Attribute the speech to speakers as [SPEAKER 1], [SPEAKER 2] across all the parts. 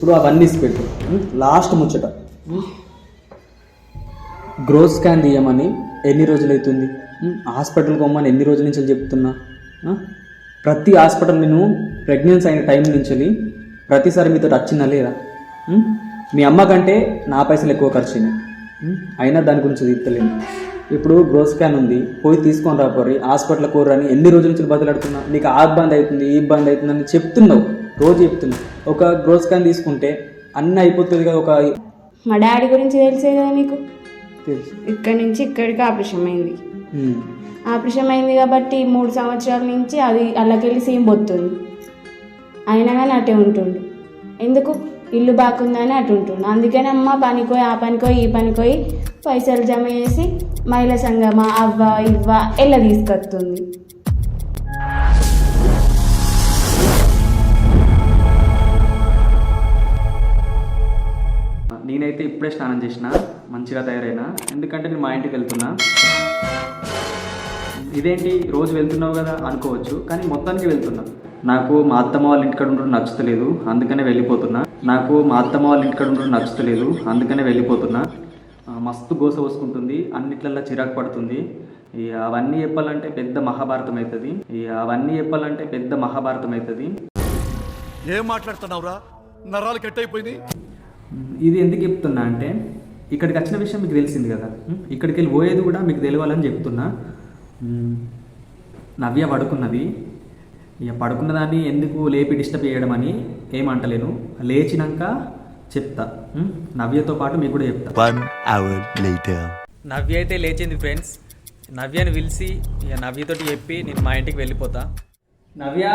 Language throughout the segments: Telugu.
[SPEAKER 1] ఇప్పుడు అవన్నీ పెట్టు లాస్ట్ ముచ్చట. గ్రోత్ స్కాన్ తీయమని ఎన్ని రోజులు అవుతుంది? హాస్పిటల్కి పోమని ఎన్ని రోజుల నుంచి చెప్తున్నా? ప్రతి హాస్పిటల్ నేను ప్రెగ్నెన్సీ అయిన టైం నుంచి ప్రతిసారి మీతో వచ్చిందా లేదా? మీ అమ్మ కంటే నా పైసలు ఎక్కువ ఖర్చు అయినాయి. అయినా దాని గురించి తీర్తలేను ఇప్పుడు గ్రోత్ స్కాన్ ఉంది పోయి తీసుకొని రాపోరి హాస్పిటల్ కూరని ఎన్ని రోజుల నుంచి బదులాడుతున్నా నీకు ఆ ఇబ్బంది అవుతుంది ఈ ఇబ్బంది అవుతుందని చెప్తున్నావు. రోజు చెప్తున్నావు ఒక గ్రోత్ స్కాన్ తీసుకుంటే అన్నీ అయిపోతుంది కదా ఒక
[SPEAKER 2] మా డాడీ గురించి తెలిసే కదా మీకు?
[SPEAKER 1] తెలుసు.
[SPEAKER 2] ఇక్కడి నుంచి ఇక్కడికి ఆపరేషన్ అయింది. ఆపరేషన్ అయింది కాబట్టి మూడు సంవత్సరాల నుంచి అది అల్లకెళ్ళి సీమ్ పోతుంది. అయినా కానీ అటే ఉంటుండు. ఎందుకు? ఇల్లు బాగుందని అటు ఉంటుండు. అందుకని అమ్మ పనికోయి ఆ పనికోయి ఈ పనికోయి పైసలు జమ చేసి మహిళా సంఘమా అవ్వ ఇవ్వ ఎల్ల తీసుకొస్తుంది.
[SPEAKER 1] నేనైతే ఇప్పుడే స్నానం చేసిన మంచిగా తయారైనా. ఎందుకంటే నేను మా ఇంటికి వెళ్తున్నా. ఇదేంటి? రోజు వెళ్తున్నావు కదా అనుకోవచ్చు కానీ మొత్తానికి వెళ్తున్నా. నాకు మా అత్తమ్మ వాళ్ళ ఇంటికాడ ఉండడం నచ్చుతలేదు అందుకనే వెళ్ళిపోతున్నా. నాకు మా అత్తమ్మ వాళ్ళ ఇంటికాడ ఉండడం నచ్చుతలేదు అందుకనే వెళ్ళిపోతున్నా. మస్తు గోస పోసుకుంటుంది అన్నిట్లల్లో చిరాకు పడుతుంది. ఇక అవన్నీ చెప్పాలంటే పెద్ద మహాభారతం అవుతుంది ఇక అవన్నీ చెప్పాలంటే పెద్ద మహాభారతం అవుతుంది
[SPEAKER 3] ఏం మాట్లాడుతున్నావురా? నరాలు కట్ అయిపోయింది
[SPEAKER 1] ఇది ఎందుకు చెప్తున్నా అంటే ఇక్కడికి వచ్చిన విషయం మీకు తెలిసింది కదా? ఇక్కడికి వెళ్ళి పోయేది కూడా మీకు తెలియాలని చెప్తున్నా. నవ్య పడుకున్నది. ఇక పడుకున్న దాన్ని ఎందుకు లేపి డిస్టర్బ్ చేయడం అని ఏమంటలేను. లేచినాక చెప్తా? నవ్యతో పాటు మీకు కూడా చెప్తా.
[SPEAKER 4] One hour later.
[SPEAKER 1] నవ్య అయితే లేచింది ఫ్రెండ్స్. నవ్యని పిలిచి ఇక నవ్యతోటి చెప్పి నేను మా ఇంటికి వెళ్ళిపోతా. నవ్య?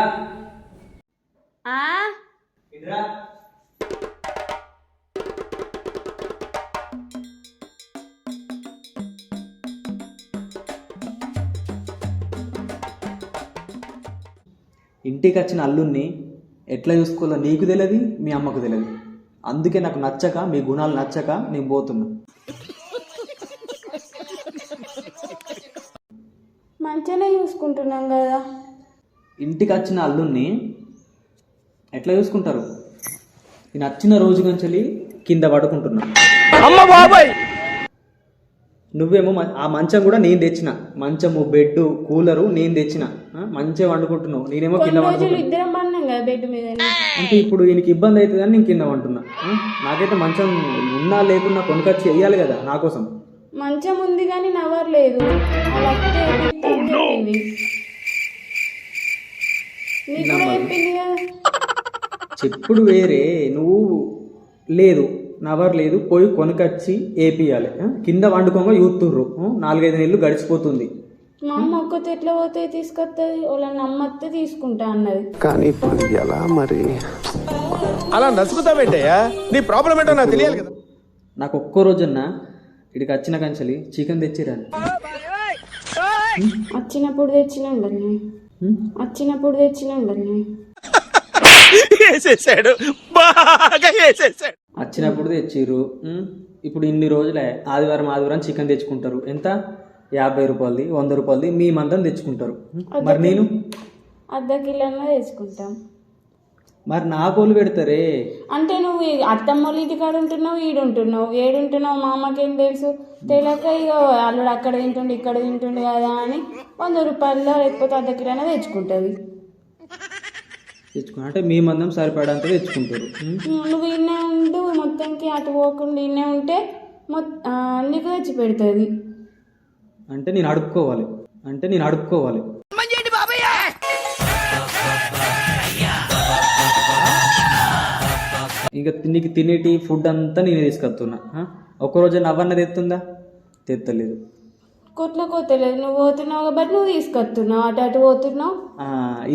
[SPEAKER 1] ఇంటికి వచ్చిన అల్లుణ్ణి ఎట్లా చూసుకోవాలో నీకు తెలియదు మీ అమ్మకు తెలియదు అందుకే నాకు నచ్చక మీ గుణాలు నచ్చక నేను పోతున్నా.
[SPEAKER 2] మంచిగానే చూసుకుంటున్నాం కదా.
[SPEAKER 1] ఇంటికి వచ్చిన అల్లుణ్ణి ఎట్లా చూసుకుంటారు? నేను వచ్చిన రోజు నుంచి కింద పడుకుంటున్నా. నువ్వేమో మ- ఆ మంచం కూడా నేను తెచ్చిన. మంచము బెడ్ కూలరు నేను తెచ్చిన. మంచిగా వండుకుంటున్నావు. నేనేమో కింద అంటే ఇప్పుడు ఈయనకి ఇబ్బంది అవుతుందని నేను కింద వంటున్నా నాకైతే మంచం ఉన్నా లేకున్నా కొనుకొచ్చి వెయ్యాలి కదా నా కోసం.
[SPEAKER 2] మంచం ఉంది కానీ అని చెప్పింది కదా.
[SPEAKER 1] చెప్పుడు వేరే నువ్వు లేదు. నవర్ లేదు పోయి కొనుకొచ్చి ఏపియాలి? కింద వండుకోగా యూత్తుర్రు. ఆ? నాలుగైదు నెలలు గడిచిపోతుంది.
[SPEAKER 2] మా అమ్మ ఒక్కతే ఎట్లా పోతే తీసుకొస్తుంది వాళ్ళ నమ్మత్తే తీసుకుంటా అన్నది.
[SPEAKER 5] కానీ ఇప్పుడు ఎలా మరి?
[SPEAKER 3] అలా నసుకుతావేంటయ్యా నీ ప్రాబ్లం ఏంటో నాకు తెలియాలి కదా.
[SPEAKER 1] నాకు ఒక్కో రోజున్న ఇక్కడికి వచ్చిన కంచెలి చికెన్ తెచ్చిరాను
[SPEAKER 2] వచ్చినప్పుడు తెచ్చిన ఉండని వచ్చినప్పుడు తెచ్చిన ఉండని
[SPEAKER 3] వేసేసాడు. బాగా వేసేసాడు.
[SPEAKER 1] వచ్చినప్పుడు తెచ్చిర్రు? ఇప్పుడు ఇన్ని రోజులే. ఆదివారం ఆదివారం చికెన్ తెచ్చుకుంటారు. ఎంత? యాభై రూపాయలది వంద రూపాయలది మీ మందం తెచ్చుకుంటారు? మరి నేను?
[SPEAKER 2] అర్ధ కిలోన్న తెచ్చుకుంటాం.
[SPEAKER 1] మరి నా కోళ్ళు పెడతారే?
[SPEAKER 2] అంటే నువ్వు ఈ అత్తమ్మోళ్ళ ఇంటికాడ ఉంటున్నావు ఈడుంటున్నావు ఏడుంటున్నావు మా అమ్మకేం తెలుసు? తెలియక ఇక అల్లుడు అక్కడ తింటుండు ఇక్కడ తింటుండు కదా అని వంద రూపాయల్లో లేకపోతే అర్ధ కిలోనే తెచ్చుకుంటుంది.
[SPEAKER 1] తెచ్చుకున్నా అంటే మీ మందం సరిపడంత తెచ్చుకుంటారు?
[SPEAKER 2] నువ్వు ఇన్నే ఉండు మొత్తానికి అటు పోకుండా ఇన్నే ఉంటే మొత్తం నీకు తెచ్చి పెడుతుంది.
[SPEAKER 1] అంటే నేను అడుక్కోవాలి. అంటే నేను అడుక్కోవాలి. ఇంకా నీకు తినేటి ఫుడ్ అంతా నేను తీసుకొస్తున్నా ఆ? ఒక్కరోజు నవ్వన్న తెత్తుందా? తెత్తలేదు.
[SPEAKER 2] కొట్ల కొత్తలేదు నువ్వు పోతున్నావు కాబట్టి నువ్వు తీసుకొస్తున్నావు. అటు అటు పోతున్నావు.
[SPEAKER 1] ఆ,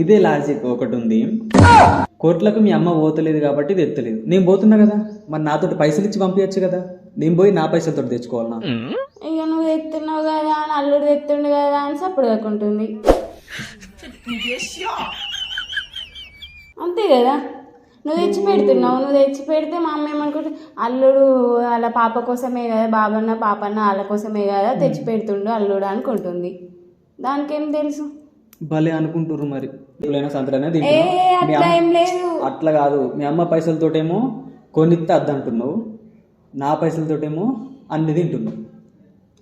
[SPEAKER 1] ఇదే లాజిక్ ఒకటి ఉంది కోట్లకు మీ అమ్మ పోతలేదు కాబట్టి తెత్తలేదు నేను పోతున్నా కదా. మరి నాతోటి పైసలు ఇచ్చి పంపించచ్చు కదా. నేను పోయి నా పైసలతో తెచ్చుకోవాలన్నా
[SPEAKER 2] ఇక నువ్వు తెస్తున్నావు కదా అని అల్లుడు తెస్తుండు కదా అని సప్పుడు కాకుంటుంది. అంతే కదా. నువ్వు తెచ్చి పెడుతున్నావు నువ్వు తెచ్చి పెడితే మా అమ్మ ఏమనుకుంటుంది? అల్లుడు వాళ్ళ పాప కోసమే కదా బాబన్న పాపన్న వాళ్ళ కోసమే కదా తెచ్చి పెడుతుండు అల్లుడు అనుకుంటుంది. దానికేం తెలుసు?
[SPEAKER 1] భలే అనుకుంటుర్రు మరి. ఎప్పుడైనా
[SPEAKER 2] ఏ.
[SPEAKER 1] మీ
[SPEAKER 2] అట్లా ఏం లేదు.
[SPEAKER 1] అట్లా కాదు. మీ అమ్మ పైసలతోటేమో కొనిస్తే అద్దంటున్నావు నా పైసలతోటేమో అన్ని తింటున్నావు.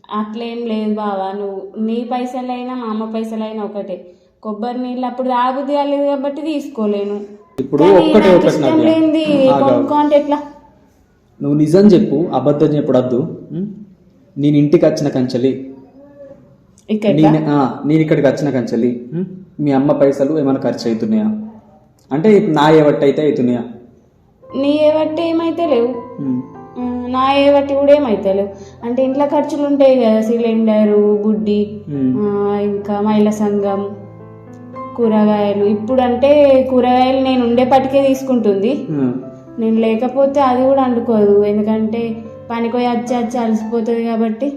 [SPEAKER 2] అట్లేం లేదు బావా నువ్వు నీ పైసలైనా మా అమ్మ పైసలైనా ఒకటే. కొబ్బరి నీళ్ళు అప్పుడు తాగుద్ది కాలేదు కాబట్టి తీసుకోలేను.
[SPEAKER 1] ఇప్పుడు
[SPEAKER 2] కానీ
[SPEAKER 1] ఒక్కటే
[SPEAKER 2] నాకు
[SPEAKER 1] ఒకటి
[SPEAKER 2] ఇష్టం
[SPEAKER 1] నాకు
[SPEAKER 2] లేనిది
[SPEAKER 1] ఆగు, ఆగు.
[SPEAKER 2] కొనుక్కో అంటే ఎట్లా?
[SPEAKER 1] నువ్వు నిజం చెప్పు అబద్ధం చెప్పుడు వద్దు ఉం? నేను ఇంటికి వచ్చిన కంచెలి.
[SPEAKER 2] ఇక్కడ
[SPEAKER 1] నేను ఆ, నేను ఇక్కడికి వచ్చిన కంచెలి? మీ అమ్మ పైసలు ఏమైనా ఖర్చు అవుతున్నాయా అంటే ఇప్పుడు నా ఏవట్టి అయితే అవుతున్నాయా
[SPEAKER 2] నీ ఏ బట్టి ఏమైతే లేవు. నా ఏ బట్టి కూడా ఏమైతే లేవు. అంటే ఇంట్లో ఖర్చులు ఉంటాయి కదా సిలిండరు గుడ్డి. ఆ, ఇంకా మహిళా సంఘం కూరగాయలు. ఇప్పుడు అంటే కూరగాయలు నేను ఉండేపటికే తీసుకుంటుంది. నేను లేకపోతే అది కూడా వండుకోదు. ఎందుకంటే పనికి పోయి వచ్చి వచ్చి అలసిపోతుంది కాబట్టి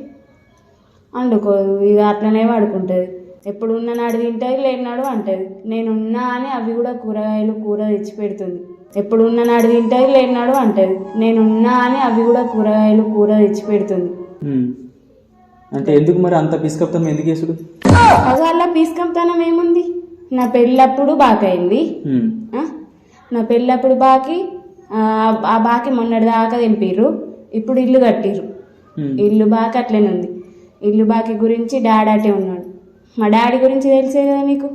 [SPEAKER 2] వండుకోదు. ఇక అట్లనే పడుకుంటుంది. ఎప్పుడు ఉన్న నాడు తింటుంది లేని నాడు అంటది నేను ఉన్నా అని అవి కూడా కూరగాయలు కూర తెచ్చి పెడుతుంది. ఎప్పుడు ఉన్న నాడు తింటుంది లేని నాడు అంటది నేను ఉన్నా అని అవి కూడా కూరగాయలు కూర తెచ్చి పెడుతుంది.
[SPEAKER 1] అంటే ఎందుకు మరి అంత పిసుకప్తం ఎందుకు వేసుడు
[SPEAKER 2] అది అలా పీసుకంతనం ఏముంది? నా పెళ్ళప్పుడు బాకైంది? నా పెళ్ళప్పుడు బాకి ఆ, బాకి మొన్నటి దాకా తెంపిర్రు. ఇప్పుడు ఇల్లు కట్టిర్రు. ఇల్లు బాకి అట్లనే ఉంది. ఇల్లు బాకి గురించి డాడీ అటే ఉన్నాడు. మా డాడీ గురించి తెలిసే కదా మీకు?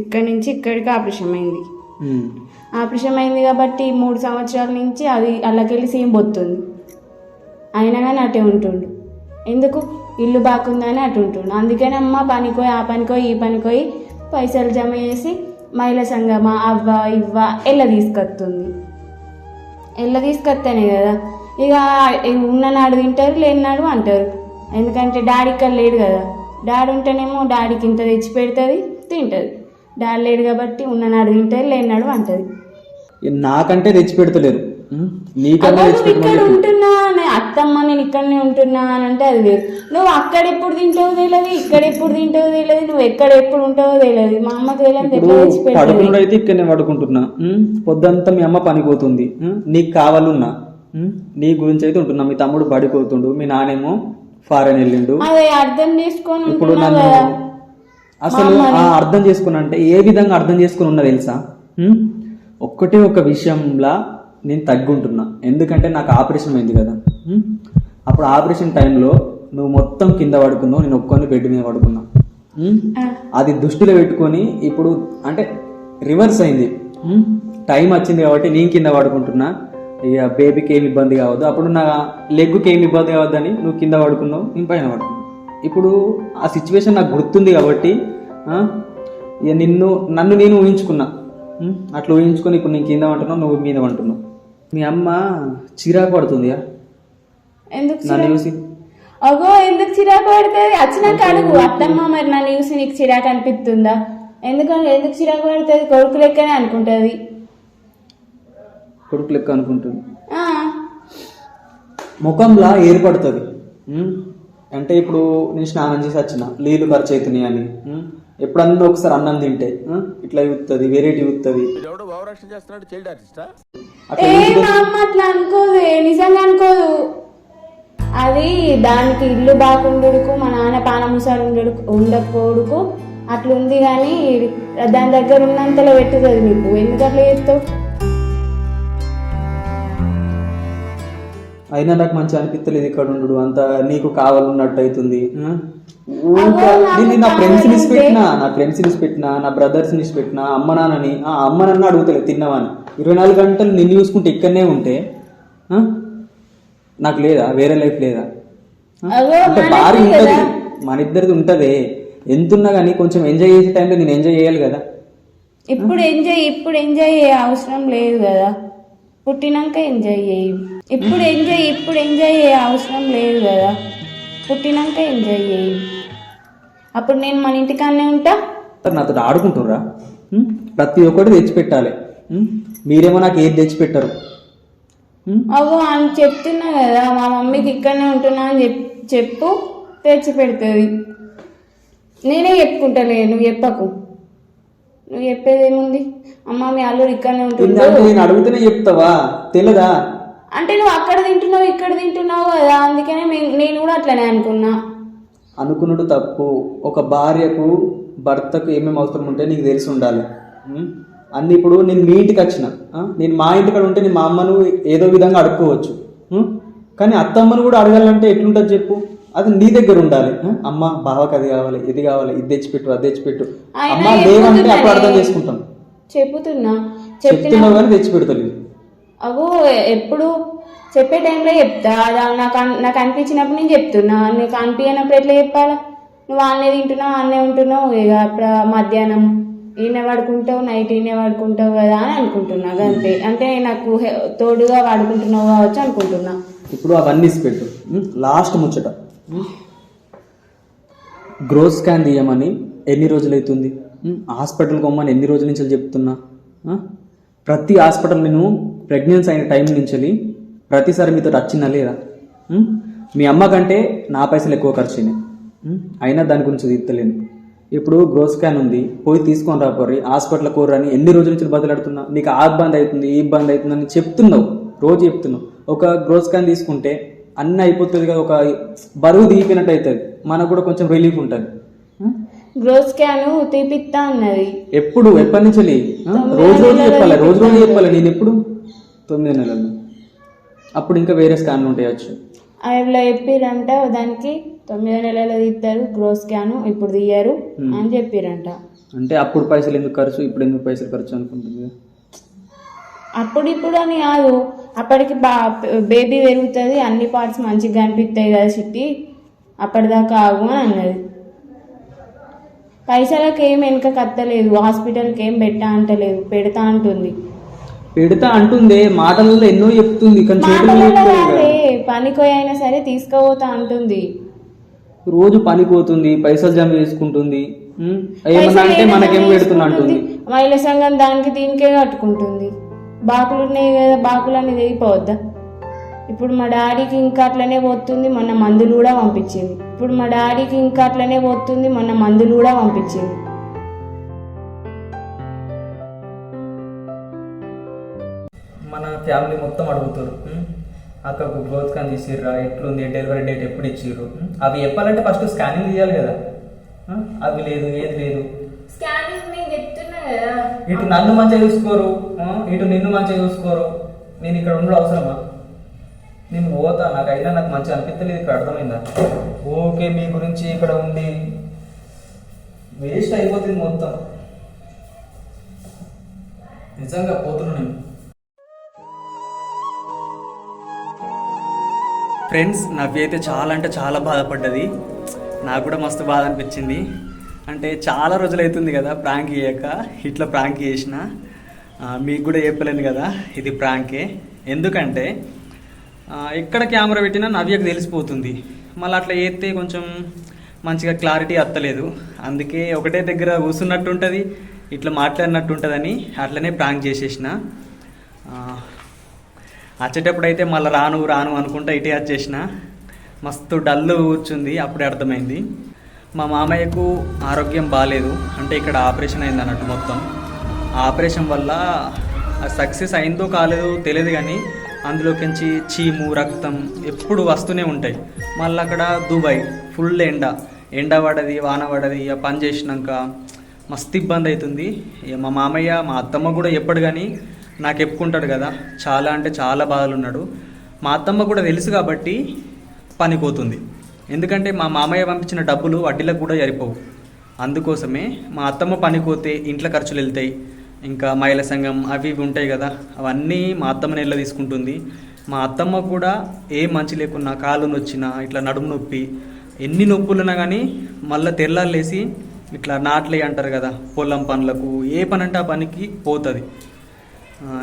[SPEAKER 2] ఇక్కడి నుంచి ఇక్కడికి ఆపరేషన్ అయింది. ఆపరేషన్ అయింది కాబట్టి మూడు సంవత్సరాల నుంచి అది అల్లకెళ్ళి సీమ్ పోతుంది అయినా కానీ అటే ఉంటుండు. ఎందుకు? ఇల్లు బాగుందని అటు ఉంటుండు అందుకని అమ్మ పనికోయి ఆ పనికోయి ఈ పనికోయి పైసలు జమ చేసి మహిళా సంఘమా అవ్వ ఇవ్వ ఎల్ల తీసుకొస్తుంది. ఎల్ల తీసుకొస్తేనే కదా. ఇక ఉన్ననాడు తింటారు లేనినాడు అంటారు. ఎందుకంటే డాడీ ఇక్కడ లేడు కదా. డాడీ ఉంటేనేమో డాడీకి ఇంత తెచ్చి పెడుతుంది తింటుంది. డాడీ లేడు కాబట్టి ఉన్ననాడు తింటుంది లేనినాడు అంటది.
[SPEAKER 1] నాకంటే తెచ్చి పెడతలేరు. నీకన్నా
[SPEAKER 2] ఇక్కడ. ఉంటున్నా అత్తమ్మ నేను ఇక్కడనే ఉంటున్నా అని అంటే అది వేరు నువ్వు అక్కడ ఎప్పుడు తింటావో తెలియదు ఇక్కడ ఎప్పుడు తింటావో తెలియదు నువ్వు ఎక్కడ ఎప్పుడు ఉంటావో తెలియదు మా అమ్మకి తెలియదు
[SPEAKER 1] పడుకున్నాడు అయితే ఇక్కడనే పడుకుంటున్నా? పొద్దంతా మీ అమ్మ పనిపోతుంది? నీకు కావాలన్నా? నీ గురించి అయితే ఉంటున్నా మీ తమ్ముడు పడిపోతుండు మీ నానేమో ఫారెన్ వెళ్ళిండు
[SPEAKER 2] అదే అర్థం చేసుకొని
[SPEAKER 1] ఇప్పుడు నన్ను అసలు అర్థం చేసుకున్నా అంటే ఏ విధంగా అర్థం చేసుకుని ఉన్నా తెలుసా? ఒక్కటే ఒక విషయంలా నేను తగ్గుంటున్నా. ఎందుకంటే నాకు ఆపరేషన్ అయింది కదా? అప్పుడు ఆపరేషన్ టైంలో నువ్వు మొత్తం కింద పడుకున్నావు నేను ఒక్కొని బెడ్ మీద పడుకున్నా. అది దృష్టిలో పెట్టుకొని ఇప్పుడు అంటే రివర్స్ అయింది? టైం వచ్చింది కాబట్టి నేను కింద పడుకుంటున్నా. ఇక బేబీకి ఏమి ఇబ్బంది కావద్దు. అప్పుడు నా లెగ్కి ఏమి ఇబ్బంది కావద్దని నువ్వు కింద పడుకున్నావు నేను పైన పడుకున్నావు ఇప్పుడు ఆ సిచ్యువేషన్ నాకు గుర్తుంది కాబట్టి ఇక నిన్ను నన్ను నేను ఊహించుకున్నా? అట్లా ఊహించుకొని ఇప్పుడు నేను కింద అంటున్నావు నువ్వు మీద అంటున్నావు మీ అమ్మ చిరాకు పడుతుందియా
[SPEAKER 2] ఎందుకు
[SPEAKER 1] నన్ను
[SPEAKER 2] చిరాకు?
[SPEAKER 1] చూసి
[SPEAKER 2] అగో ఎందుకు చిరాకు పడుతుంది? వచ్చినాక అడుగు. అత్తమ్మ మరి నన్ను చూసి నీకు చిరాకు అనిపిస్తుందా? ఎందుకంటే ఎందుకు చిరాకు పడుతుంది? కొడుకు లెక్కనే అనుకుంటుంది.
[SPEAKER 1] కొడుకు లెక్క అనుకుంటుంది.
[SPEAKER 2] ఆ,
[SPEAKER 1] ముఖంలా ఏర్పడుతుంది? అంటే ఇప్పుడు నేను స్నానం చేసి వచ్చిన. నీళ్ళు ఖర్చు అవుతున్నాయి అని? ఎప్పుడన్నా ఒకసారి అన్నం తింటే? ఇట్లా ఇవుతుంది వెరైటీ ఇవుతుంది
[SPEAKER 3] ఎవడో భావరక్షణ చేస్తున్నాడు చైల్డ్ ఆర్టిస్టా?
[SPEAKER 1] అట్లా
[SPEAKER 2] అనుకోదు నిజంగా అనుకోదు. అది దానికి ఇల్లు బాగుండుకు మా నాన్న పానముసాలు ఉండడు ఉండకపోడుకు అట్లా ఉంది కానీ దాని దగ్గర ఉన్నంతలో పెట్టుతుంది నీకు. ఎందుకు అట్లా చేస్తావు
[SPEAKER 1] అయినా నాకు మంచి అనిపించలేదు ఇక్కడ ఉండడు. అంత నీకు కావాలన్నట్టు అవుతుంది నేను నా
[SPEAKER 2] ఫ్రెండ్స్ని
[SPEAKER 1] పెట్టినా నా ఫ్రెండ్స్ని పెట్టినా నా బ్రదర్స్ని పెట్టినా అమ్మ నాన్నని ఆ అమ్మ నాన్న అడుగుతలే తిన్నావని. ఇరవై నాలుగు గంటలు నిన్ను చూసుకుంటే ఇక్కడనే ఉంటే ఆ? నాకు లేదా వేరే లైఫ్ లేదా? అంటే భారీ ఉంటది. మన ఇద్దరిది ఉంటదే. ఎంతున్నా కానీ కొంచెం ఎంజాయ్ చేసే టైంలో నేను ఎంజాయ్ చేయాలి కదా.
[SPEAKER 2] ఇప్పుడు ఎంజాయ్ ఇప్పుడు ఎంజాయ్ చేయ అవసరం లేదు కదా. పుట్టినాక ఎంజాయ్ చేయి. ఇప్పుడు ఎంజాయ్ ఇప్పుడు ఎంజాయ్ చేయ అవసరం లేదు కదా. పుట్టినాక ఎంజాయ్ చేయి. అప్పుడు నేను మన ఇంటికాడనే ఉంటా?
[SPEAKER 1] నాతో ఆడుకుంటుర్రా? ప్రతి ఒక్కటి తెచ్చిపెట్టాలి? మీరేమో నాకు ఏది తెచ్చిపెట్టారు?
[SPEAKER 2] అగో అని చెప్తున్నా కదా మా మమ్మీకి ఇక్కడనే ఉంటున్నా అని చెప్ చెప్పు తెచ్చి పెడుతుంది నేనే చెప్పుకుంటలే నువ్వు చెప్పకు. నువ్వు చెప్పేది ఏముంది? అమ్మ మీ అల్లుడు ఇక్కడనే ఉంటుండు.
[SPEAKER 1] ఇందాక నేను అడుగుతూనే చెప్తావా? తెలదా?
[SPEAKER 2] అంటే నువ్వు అక్కడ తింటున్నావు ఇక్కడ తింటున్నావు కదా అందుకనే నేను కూడా అట్లనే అనుకున్నా.
[SPEAKER 1] అనుకున్నట్టు తప్పు. ఒక భార్యకు భర్తకు ఏమేమి అవసరం ఉంటే నీకు తెలిసి ఉండాలి? అన్ని ఇప్పుడు నేను మీ ఇంటికి వచ్చిన? నేను మా ఇంటికాడ ఉంటే నేను మా అమ్మను ఏదో విధంగా అడుక్కోవచ్చు? కానీ అత్తమ్మను కూడా అడగాలంటే ఎట్లుంటుంది చెప్పు? అది నీ దగ్గర ఉండాలి? అమ్మ బావకి అది కావాలి ఇది కావాలి ఇది తెచ్చిపెట్టు అది తెచ్చిపెట్టు. అమ్మ లేవంటే అప్పుడు అర్థం. చేసుకుంటాం.
[SPEAKER 2] చెప్పుతున్నా చెప్పిన
[SPEAKER 1] చెప్తున్నావు కానీ తెచ్చిపెడతలేదు.
[SPEAKER 2] అగో ఎప్పుడు చెప్పే టైంలో చెప్తా. నాకు నాకు అనిపించినప్పుడు నేను చెప్తున్నా. నీకు అనిపించినప్పుడు ఎట్లా చెప్పాలా? నువ్వు అన్నే తింటున్నావు ఆన్నే ఉంటున్నావు. ఇక అప్పుడు మధ్యాహ్నం ఈయన పడుకుంటావు నైట్ ఈయన పడుకుంటావు కదా అని అనుకుంటున్నా. అంతే అంటే నాకు తోడుగా వాడుకుంటున్నావు కావచ్చు అనుకుంటున్నా.
[SPEAKER 1] ఇప్పుడు అవన్నీ పెట్టు లాస్ట్ ముచ్చట. గ్రోత్ స్కాన్ తీయమని ఎన్ని రోజులు అవుతుంది? హాస్పిటల్కి పోమని ఎన్ని రోజుల నుంచి చెప్తున్నా. ప్రతి హాస్పిటల్ నేను ప్రెగ్నెన్సీ అయిన టైం నుంచి ప్రతిసారి మీతో వచ్చిందా లేదా? మీ అమ్మ కంటే నా పైసలు ఎక్కువ ఖర్చు అయినాయి? అయినా దాని గురించి తీర్తలేను ఇప్పుడు గ్రోత్ స్కాన్ ఉంది. పోయి తీసుకొని రాపోర్రి హాస్పిటల్ కూరని ఎన్ని రోజుల నుంచి బదులాడుతున్నా నీకు ఆ ఇబ్బంది అవుతుంది ఈ ఇబ్బంది అవుతుంది అని చెప్తున్నావు. రోజు చెప్తున్నావు. ఒక గ్రోత్ స్కాన్ తీసుకుంటే అన్నీ అయిపోతుంది కదా ఒక బరువు దిగిపోయినట్టు అవుతుంది. మనకు కూడా కొంచెం రిలీఫ్ ఉంటుంది. ఆ?
[SPEAKER 2] గ్రోత్ స్కాన్ తీపిస్తా అన్నది.
[SPEAKER 1] ఎప్పుడు? ఎప్పటి నుంచి? రోజు రోజు చెప్పాలి? రోజు రోజు చెప్పాలి నేను ఎప్పుడు? తొమ్మిది నెలలు. అప్పుడు ఇంకా వేరే స్కాన్లు ఉంటాయచ్చు
[SPEAKER 2] అట్లా చెప్పిరంట దానికి తొమ్మిదో నెలలు తీస్తారు గ్రోత్ స్కాన్ ఇప్పుడు తీయరు అని చెప్పిరంట.
[SPEAKER 1] అంటే అప్పుడు పైసలు ఎందుకు ఖర్చు ఇప్పుడు ఎందుకు పైసలు ఖర్చు అనుకుంటుంది.
[SPEAKER 2] అప్పుడు ఇప్పుడు అని కాదు అప్పటికి బా బేబీ పెరుగుతుంది అన్ని పార్ట్స్ మంచిగా కనిపిస్తాయి కదా చిట్టి. అప్పటిదాకా ఆగు అని అన్నది. పైసలకు ఏం వెనక కత్తలేదు హాస్పిటల్కి ఏం పెట్టా అంటలేదు పెడతా అంటుంది.
[SPEAKER 1] పెడతా అంటుందే మాటలలో ఎన్నో చెప్తుంది కానీ
[SPEAKER 2] మాటలలో
[SPEAKER 1] కదా.
[SPEAKER 2] పనికోయి అయినా సరే తీసుకుపోతా అంటుంది
[SPEAKER 1] రోజు పనికి పోతుంది పైసలు జమ చేసుకుంటుంది? ఏమన్నా అంటే మనకేం పెడుతున్నా అంటుంది.
[SPEAKER 2] మహిళా సంఘం దానికి దీనికే కట్టుకుంటుంది బాకులు ఉన్నాయి కదా బాకులన్నీ తెగిపోవద్దా ఇప్పుడు మా డాడీకి ఇంకా అట్లనే పోతుంది మొన్న మందులు కూడా పంపించింది ఇప్పుడు మా డాడీకి ఇంకా అట్లనే పోతుంది మొన్న మందులు కూడా పంపించింది
[SPEAKER 1] ఫ్యామిలీ మొత్తం అడుగుతారు? అక్కకు గ్రోత్ కాన్ తీసిర్రా ఎట్లుంది డెలివరీ డేట్ ఎప్పుడు ఇచ్చిర్రు? అవి చెప్పాలంటే ఫస్ట్ స్కానింగ్ తీయాలి కదా? అవి లేదు ఏది లేదు ఇటు నన్ను మంచిగా చూసుకోరు? ఇటు నిన్ను మంచిగా చూసుకోరు నేను ఇక్కడ ఉండడం అవసరమా నేను పోతా నాకు అయినా నాకు మంచిగా అనిపించలేదు ఇక్కడ అర్థమైందా ఓకే మీ గురించి ఇక్కడ ఉండి వేస్ట్ అయిపోతుంది మొత్తం నిజంగా పోతున్నా నేను ఫ్రెండ్స్ నవ్వి అయితే చాలా అంటే చాలా బాధపడ్డది. నాకు కూడా మస్తు బాధ అనిపించింది. అంటే చాలా రోజులు అవుతుంది కదా ప్రాంక్ చేయక ఇట్లా ప్రాంక్ చేసిన. మీకు కూడా చెప్పలేను కదా ఇది ప్రాంకే. ఎందుకంటే ఎక్కడ కెమెరా పెట్టినా నవ్యకు తెలిసిపోతుంది. మళ్ళీ అట్లా చేస్తే కొంచెం మంచిగా క్లారిటీ వస్తలేదు అందుకే ఒకటే దగ్గర కూర్చున్నట్టు ఉంటుంది ఇట్లా మాట్లాడినట్టు ఉంటుందని అట్లనే ప్రాంక్ చేసేసిన. వచ్చేటప్పుడు అయితే మళ్ళీ రాను రాను అనుకుంటా ఇటే వచ్చేసిన మస్తు డల్ కూర్చుంది అప్పుడే అర్థమైంది. మా మామయ్యకు ఆరోగ్యం బాగాలేదు అంటే ఇక్కడ ఆపరేషన్ అయింది అన్నట్టు మొత్తం. ఆ ఆపరేషన్ వల్ల సక్సెస్ అయిందో కాలేదో తెలియదు కానీ అందులోకించి చీము రక్తం ఎప్పుడు వస్తూనే ఉంటాయి. మళ్ళీ అక్కడ దుబాయ్ ఫుల్ ఎండ. ఎండ పడది వాన పడది ఇక పని చేసినాక మస్తు ఇబ్బంది అవుతుంది. ఇక మా మామయ్య మా అత్తమ్మ కూడా ఎప్పుడు కానీ నాకు చెప్పుకుంటాడు కదా చాలా అంటే చాలా బాధలు ఉన్నాడు మా అత్తమ్మ కూడా తెలుసు కాబట్టి పనిపోతుంది. ఎందుకంటే మా మామయ్య పంపించిన డబ్బులు వడ్డీలకు కూడా సరిపోవు. అందుకోసమే మా అత్తమ్మ పనిపోతే ఇంట్లో ఖర్చులు వెళ్తాయి. ఇంకా మహిళా సంఘం అవి ఇవి ఉంటాయి కదా అవన్నీ మా అత్తమ్మ నెల తీసుకుంటుంది. మా అత్తమ్మ కూడా ఏ మంచి లేకున్నా కాలు నొచ్చినా ఇట్లా నడుము నొప్పి ఎన్ని నొప్పులున్నా కానీ మళ్ళీ తెల్లాలేసి ఇట్లా నాట్లే అంటారు కదా పొలం పనులకు ఏ పని అంటే ఆ పనికి పోతుంది.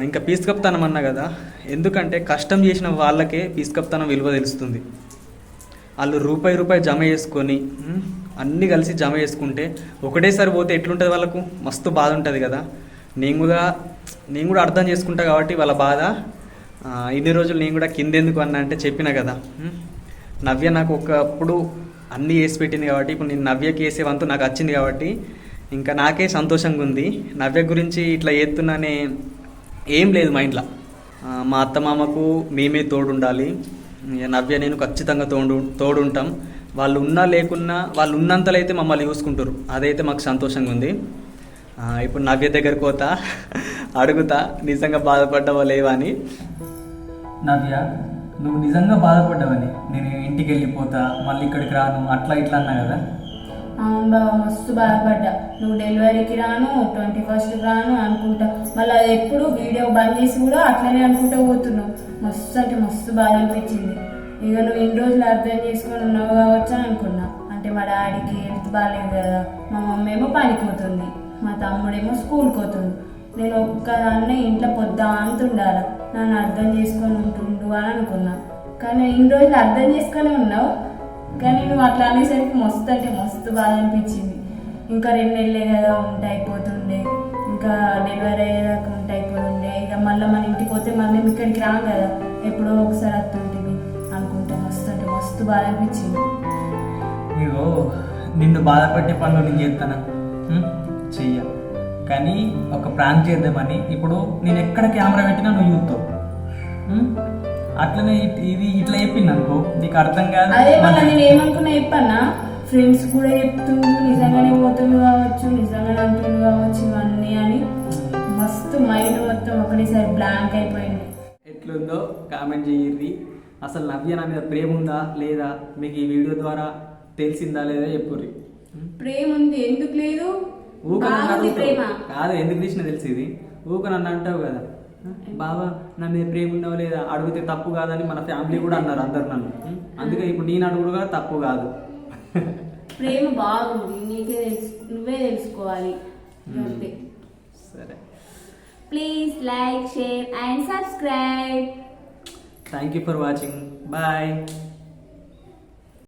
[SPEAKER 1] ఇంకా పీసుకప్తనం అన్నా కదా? ఎందుకంటే కష్టం చేసిన వాళ్ళకే పీసుకప్తనం విలువ తెలుస్తుంది. వాళ్ళు రూపాయి రూపాయి జమ చేసుకొని అన్నీ కలిసి జమ చేసుకుంటే ఒకటేసారి పోతే ఎట్లుంటుంది వాళ్ళకు? మస్తు బాధ ఉంటుంది కదా? నేను కూడా నేను కూడా అర్థం చేసుకుంటా కాబట్టి వాళ్ళ బాధ ఇన్ని రోజులు నేను కూడా కిందెందుకు అన్నా అంటే చెప్పిన కదా? నవ్య నాకు ఒకప్పుడు అన్నీ వేసి పెట్టింది కాబట్టి ఇప్పుడు నేను నవ్యకి వేసే వంతు నాకు వచ్చింది కాబట్టి ఇంకా నాకే సంతోషంగా ఉంది. నవ్య గురించి ఇట్లా చేస్తున్నానే ఏం లేదు మైండ్లో ఇంట్లో. మా అత్త మామకు మేమే తోడుండాలి. ఇక నవ్య నేను ఖచ్చితంగా తోడు తోడుంటాం. వాళ్ళు ఉన్నా లేకున్నా వాళ్ళు ఉన్నంతలో అయితే మమ్మల్ని చూసుకుంటారు అదైతే మాకు సంతోషంగా ఉంది. ఇప్పుడు నవ్య దగ్గర పోతా అడుగుతా నిజంగా బాధపడ్డావా లేవా అని. నవ్య నువ్వు నిజంగా బాధపడ్డావని. నేను ఇంటికి వెళ్ళిపోతా మళ్ళీ ఇక్కడికి రాను అట్లా ఇట్లా అన్నా కదా.
[SPEAKER 2] మస్తు బాధపడ్డా. నువ్వు డెలివరీకి రాను ట్వంటీ ఫస్ట్కి రాను అనుకుంటా. మళ్ళీ అది ఎప్పుడు వీడియో బంద్ చేసి కూడా అట్లనే అనుకుంటా పోతున్నావు. మస్తు అంటే మస్తు బాధ అనిపించింది. ఇక నువ్వు ఇన్ని రోజులు అర్థం చేసుకొని ఉన్నావు కావచ్చు అనుకున్నా. అంటే మా డాడీకి హెల్త్ బాగాలేదు కదా మా మమ్మీ ఏమో పనికిపోతుంది మా తమ్ముడేమో స్కూల్కి పోతుంది. నేను ఒక్కదాన్నే ఇంట్లో పొద్దా అంత ఉండాలి నన్ను అర్థం చేసుకొని ఉంటుండు అని అనుకున్నా. కానీ ఇన్ని రోజులు అర్థం చేసుకొని ఉన్నావు. కానీ నువ్వు అట్లా అనేసరికి మస్తు అంటే మస్తు బాధ అనిపించింది ఇంకా రెండు నెలలే కదా ఉంటే అయిపోతుండే. ఇంకా డెలివరీ అయ్యేదాకా ఉంటే అయిపోతుండే. ఇక మళ్ళీ మన ఇంటికి పోతే మేము ఇక్కడికి రాం కదా. ఎప్పుడో ఒకసారి వస్తుంటుంది అనుకుంటా. మస్తు అంటే మస్తు బాధ అనిపించింది
[SPEAKER 1] ఇగో నిన్ను బాధపెట్టే పనులు నేను చేస్తాను చెయ్య. కానీ ఒక ప్రాంక్ చేద్దామని ఇప్పుడు నేను ఎక్కడ కెమెరా పెట్టినా నువ్వు చూస్తావు? అట్లనే ఇది ఇట్లా చెప్పింది అనుకో నీకు అర్థం కాదు.
[SPEAKER 2] అదే మళ్ళీ నేను ఏమనుకున్నా చెప్పన్నా? ఫ్రెండ్స్ కూడా చెప్తుండు నిజంగానే పోతుంది కావచ్చు నిజంగానే అంటుండు కావచ్చు ఇవన్నీ అని మస్తు మైండ్ మొత్తం ఒకటేసారి బ్లాంక్ అయిపోయింది.
[SPEAKER 1] ఎట్లుందో కామెంట్ చేయండి. అసలు నవ్య నా మీద ప్రేమ ఉందా లేదా? మీకు ఈ వీడియో ద్వారా తెలిసిందా లేదా చెప్పుర్రి.
[SPEAKER 2] ప్రేమ ఉంది ఎందుకు లేదు? బాగుంది. ప్రేమ.
[SPEAKER 1] కాదు ఎందుకు తీసిన తెలిసేది ఊక నన్ను అంటావు కదా. బాబా నా మీద ప్రేమ ఉన్నావు లేదా? అడిగితే తప్పు కాదని మన ఫ్యామిలీ కూడా అన్నారు అందరు నన్ను? అందుకే ఇప్పుడు నేను అడుగుడు కూడా తప్పు కాదు.
[SPEAKER 2] ప్రేమ బాగుంది నీకే తెలుసు నువ్వే తెలుసుకోవాలి. అంతే.
[SPEAKER 1] సరే.
[SPEAKER 2] Please like share and subscribe.
[SPEAKER 1] Thank you for watching bye